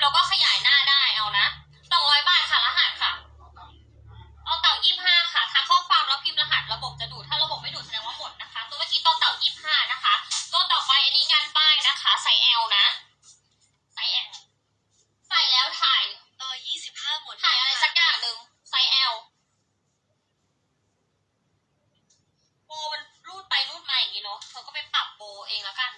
เราก็ขยายหน้าได้เอานะสองร้อยบาทค่ะรหัสค่ะ เอาเต่ายี่ห้าค่ะทักข้อความแล้วพิมพ์รหัสระบบจะดูถ้าระบบไม่ดูแสดงว่าหมดนะคะ ตัวเมื่อกี้ตัวเต่ายี่ห้านะคะ ตัวต่อไปอันนี้งานป้ายนะคะ ใส่แอลนะ ใส่แอลใส่แล้วถ่ายเออยี่สิบห้าหมดถ่ายอะไรสักอย่างหนึ่งใส่แอลโบมันรูดไปรูดมาอย่างนี้เนาะเธอก็ไปปรับโบเองแล้วกัน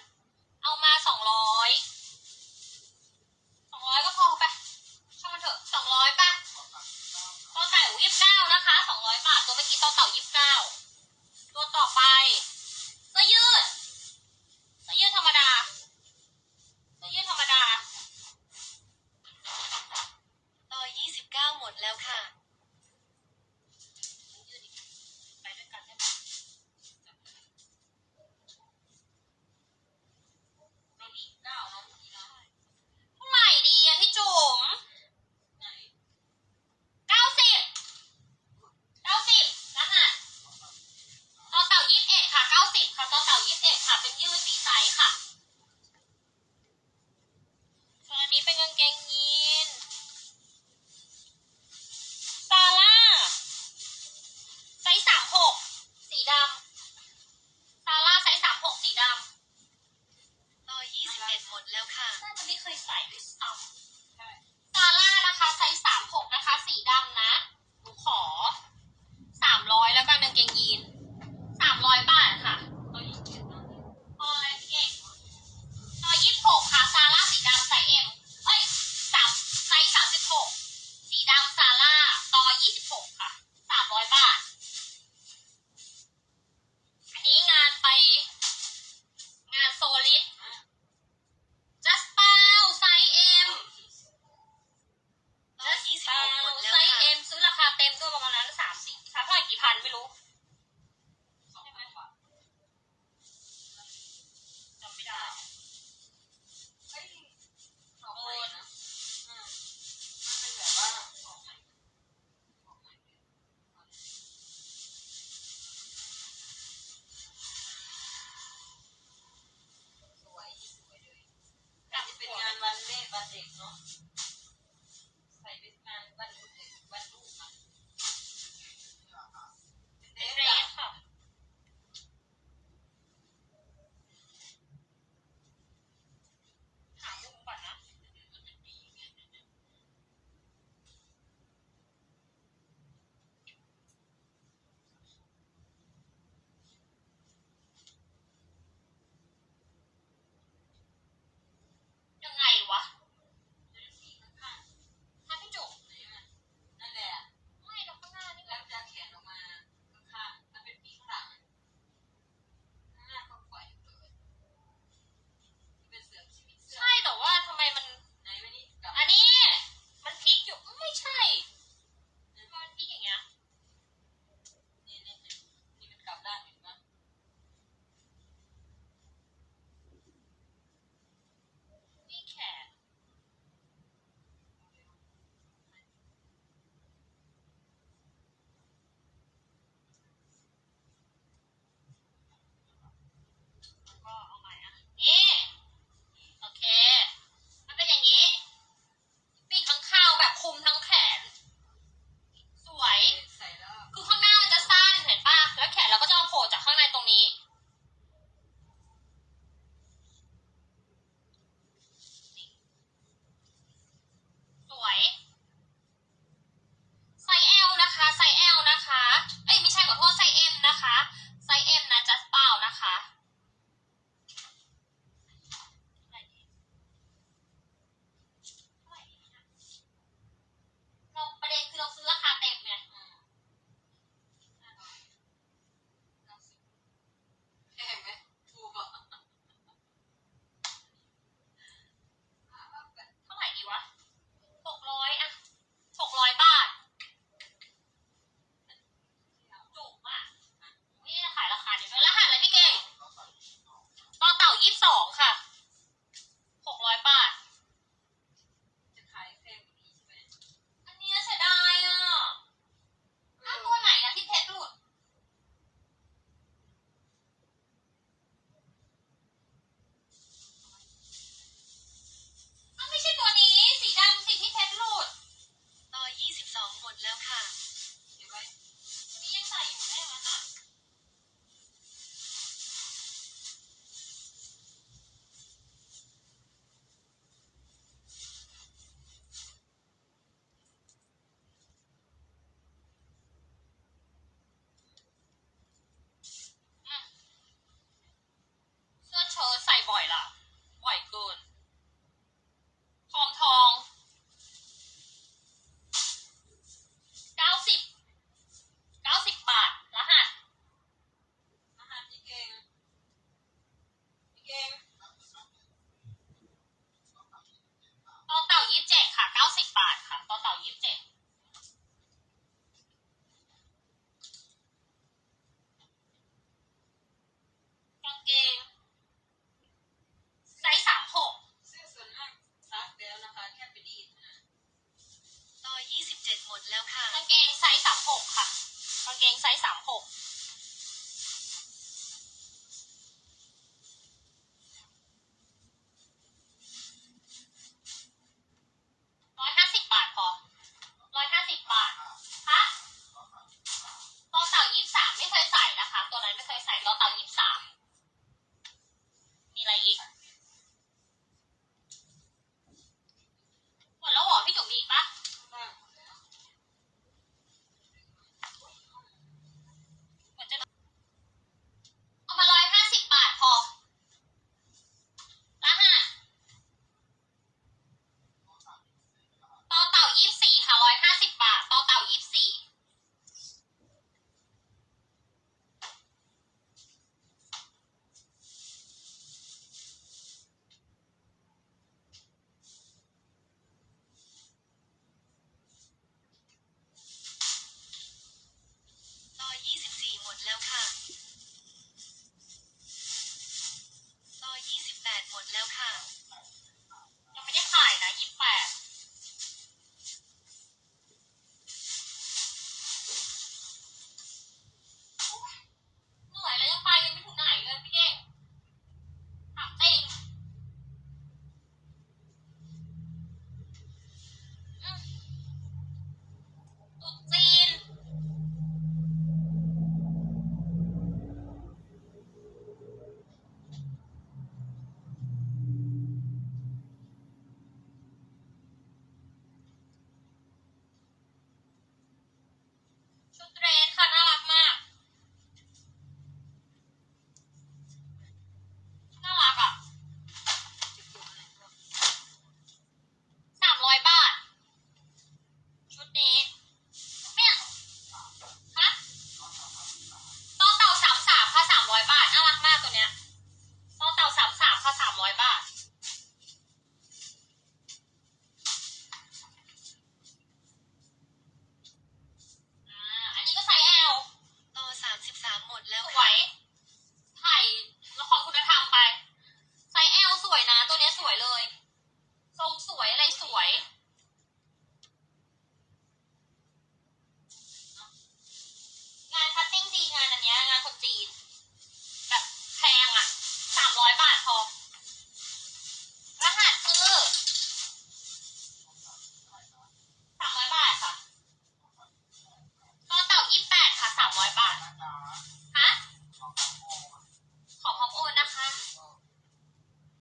างเกงยีนสามร้อยบาท Fuck. กางเกงไซส์สามหก